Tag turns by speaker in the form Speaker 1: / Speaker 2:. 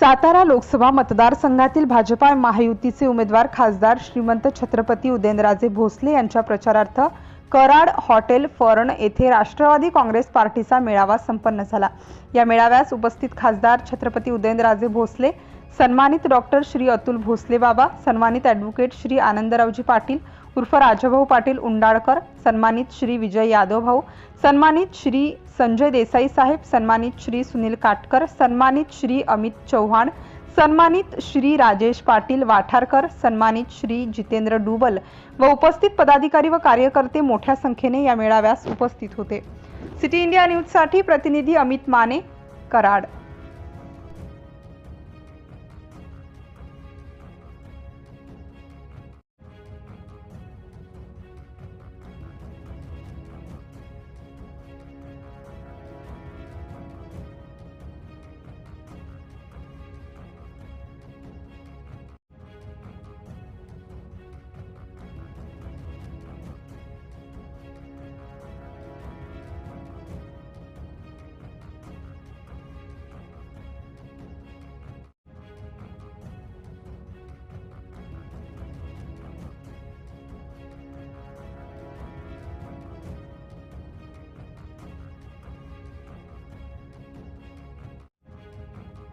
Speaker 1: सातारा लोकसभा मतदारसंघातील भाजपा महायुतीचे उमेदवार खासदार श्रीमंत छत्रपती उदयनराजे भोसले यांच्या प्रचारार्थ कराड हॉटेल फरण येथे राष्ट्रवादी काँग्रेस पार्टीचा मेळावा संपन्न झाला. या मेळाव्यास उपस्थित खासदार छत्रपती उदयनराजे भोसले सन्मानित डॉक्टर श्री अतुल भोसले बाबा सन्मानित ॲडव्होकेट श्री आनंदरावजी पाटील उर्फ राजभाऊ पाटील उंडाळकर सन्मानित श्री विजय यादव भाऊ सन्मानित श्री संजय देसाई साहेब सन्मानित श्री सुनील काटकर सन्मानित श्री अमित चव्हाण सन्मानित श्री राजेश पाटील वाठारकर सन्मानित श्री जितेंद्र डुबल व उपस्थित पदाधिकारी व कार्यकर्ते मोठ्या संख्येने या मेळाव्यास उपस्थित होते. सिटी इंडिया न्यूजसाठी प्रतिनिधी अमित माने कराड.